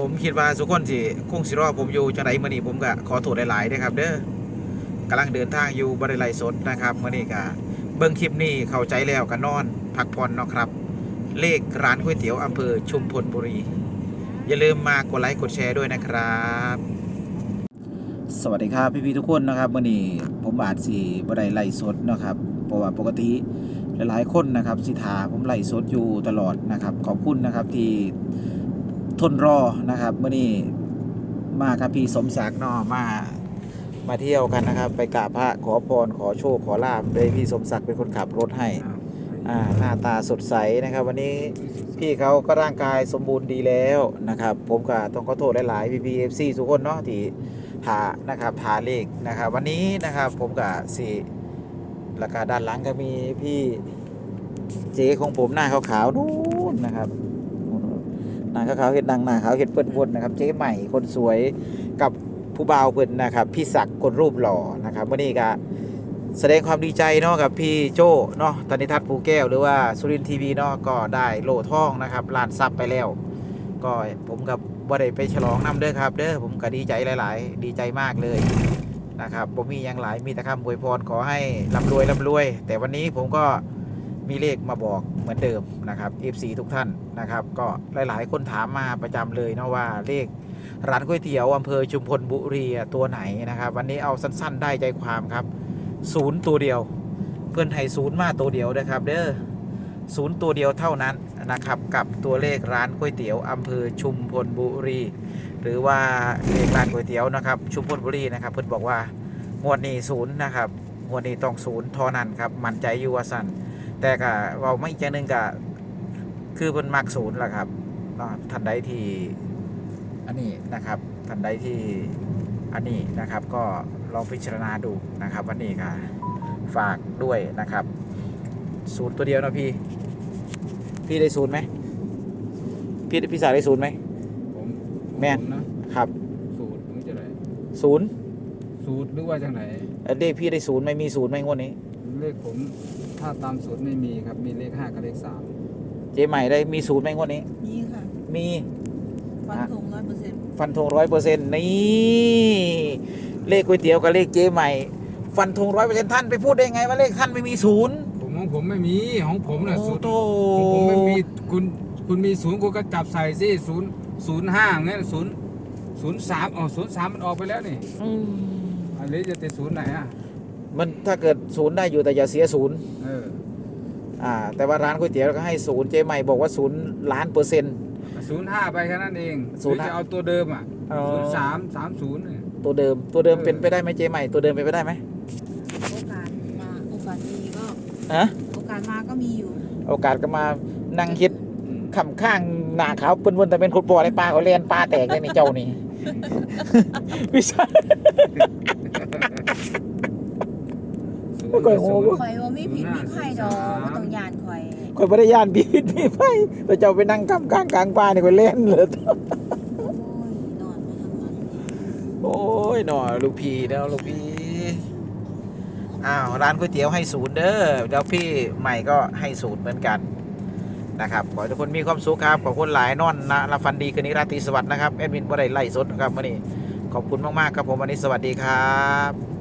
ผมคิดว่าทุกคนสิคงสิรอผมอยู่จังไดมื้อนี้ผมก็ขอโทษหลายๆเด้อครับ เด้อกำลังเดินทางอยู่บ่ได้ไลสดนะครับมื้อนี้ก็เบิ่งคลิปนี้เข้าใจแล้วก็นอน พักผ่อนเนาะครับ เลขร้านก๋วยเตี๋ยวอำเภอชุมพลบุรี อย่าลืมมากดไลค์กดแชร์ด้วยนะครับ สวัสดีครับพี่ๆทุกคนนะครับมื่อนี้ผมอาจสีบ่ได้ไล่สดเนาะครับเพราะว่าปกติหลายๆคนนะครับสิทาผมไล่สดอยู่ตลอดนะครับ ขอบคุณนะครับที่ ทนรอนะครับมื่อนี้มากับพี่สมศักดิ์เนาะมามาเที่ยวกันนะครับ ไปกราบพระขอพรขอโชคขอลาบโดยพี่สมศักดิ์เป็นคนขับรถให้อ่าหน้าตาสดใสนะครับ วันนี้พี่เขาก็ร่างกายสมบูรณ์ดีแล้วนะครับ ผมก็ต้องขอโทษหลายๆพี่ๆ FC ทุกคนเนาะที่หานะครับหาเลขนะครับ วันนี้นะครับผมกับสี่แล้วก็ด้านหลังก็มีพี่เจ๊ของผมหน้าขาวๆนู่นนะครับห น้าขาวเห็ดนางนาขาวเห็ดเปิ้นวนนะครับ เจ๊ใหม่คนสวยกับผู้บ่าวเปิ้นนะครับ พี่ศักดิ์คนรูปหล่อนะครับวันนี้ก็แสดงความดีใจเนาะกับพี่โจเนาะตานิทัศน์ภูแก้วหรือว่าสุรินทร์ทีวีเนาะก็ได้โล่ทองนะครับลานซับไปแล้ว ก็ผมกับว่าได้ไปฉลองนำเด้อครับ เด้อผมก็ดีใจหลาย ๆ ดีใจมากเลยนะครับผมมีอย่างหลายมีแต่คำอวยพรขอให้ร่ำรวยร่ำรวย แต่วันนี้ผมก็ มีเลขมาบอกเหมือนเดิมนะครับ FC ทุกท่านนะครับ ก็หลายๆ คนถามมาประจำเลยเนาะว่าเลขร้านก๋วยเตี๋ยวอำเภอชุมพลบุรีตัวไหนนะครับ วันนี้เอาสั้นๆ ได้ใจความครับศูนย์ตัวเดียว เพื่อนให้ศูนย์มาตัวเดียวนะครับเด้อศูนย์ตัวเดียวเท่านั้นนะครับ กับตัวเลขร้านก๋วยเตี๋ยวอำเภอชุมพลบุรี หรือว่าเลขร้านก๋วยเตี๋ยวนะครับ ชุมพลบุรีนะครับเพื่อนบอกว่างวดนี้ศูนย์นะครับงวดนี้ต้องศูนย์ทอนันครับมั่นใจอยู่ว่าสั่น แต่ก็เว่าไม่อีกอย่างหนึงก็คือเพิ่นมักศูนย์แหละครับเนาะท่านใดที่อันนี้นะครับท่านใดที่อันนี้นะครับก็ลองพิจารณาดูนะครับ วันนี้ค่ะฝากด้วยนะครับศูนย์ตัวเดียวนะพี่ พี่ได้ศูนย์ไหมพี่พี่สาวได้ศูนย์ไหมผมแม่นผมนะ ครับสูตรหรือจะไหนศูนย์สูตรหรือว่าจังไหนเอ้ยเลขพี่ได้ศูนย์ไหม่มีศูนย์ไหมงวดนี้ เลขผม ถ้าตามสูตรไม่มีครับ มีเลขห้ากับเลขสามเจ๊ใหม่ได้มีศูนย์ไหมงวดนี้ นี่ค่ะมีฟันธงร้อยเปอร์เซ็นต์ฟันธงร้อยเปอร์เซ็นต์นี่ เลขก๋วยเตี๋ยวกับเลขเจ๊ใหม่ ฟันธงร้อยเปอร์เซ็นต์ท่านไปพูดได้ไงว่าเลขท่านไม่มีศูนย์ผมของผมไม่มีของผมน่ะโอ้สูตรโตของผมไม่มีคุณคุณมีศูนย์คุณก็จับใส่สิศูนย์ศูนย์ห้างั้นศูนย์ศูนย์สามอ๋อศูนย์สามมันออกไปแล้วนี่อืมอันนี้จะติดศูนย์ไหนอะ มันถ้าเกิดศูนย์ได้อยู่แต่อย่าเสียศูนย์เอออ่าแต่ว่าร้านก๋วยเตี๋ยวก็ให้ศูนย์เจ๊ใหม่บอกว่าศูนย์ล้านเปอร์เซ็นต์ ศูนย์ห้าไปแค่นั้นเองศูนย์หรือห้าจะเอาตัวเดิมอะอ๋อศูนย์สามสามศูนย์เนี่ยตัวเดิมตัวเดิมเออเป็นไปได้ไหมเจ๊ใหม่ตัวเดิมเป็นไปได้ไหมโอกาสมาโอกาสมีก็ฮะโอกาสมาก็มีอยู่โอกาสก็มานั่งคิดอืมขำข้างหน้าขาวเปิ้นๆแต่เป็นคนปอในปลาเขาเลียนปลาแตกเลยนี่เจ้านี่ไม่ใช่ศูนโอ้ยย์โอ้ศูยนย์ข่อยว่ามีผิดมีไข่ดอกก็ต้องยานข่อยคนบริยานบีดมีไฟแต่เจ้าไปนั่งขำข้างกลางปลานี่คนเล่นเลยโอ้ยนอนมาทำงานโอ้ยหน่อลูกพี่เด้อลูกพี่อ้าวร้านก๋วยเตี๋ยวให้ศูนย์เด้อแล้วพี่ใหม่ก็ให้ศูนย์เหมือนกันนะครับขอให้ทุกคนมีความสุขครับขอบคุณหลายนอนนะรับฟันดีคืนนี้ราตรีสวัสดิ์นะครับแอดมินบ่ได้ไล่สดนะครับวันนี้ขอบคุณมากๆครับผมวันนี้สวัสดีครับ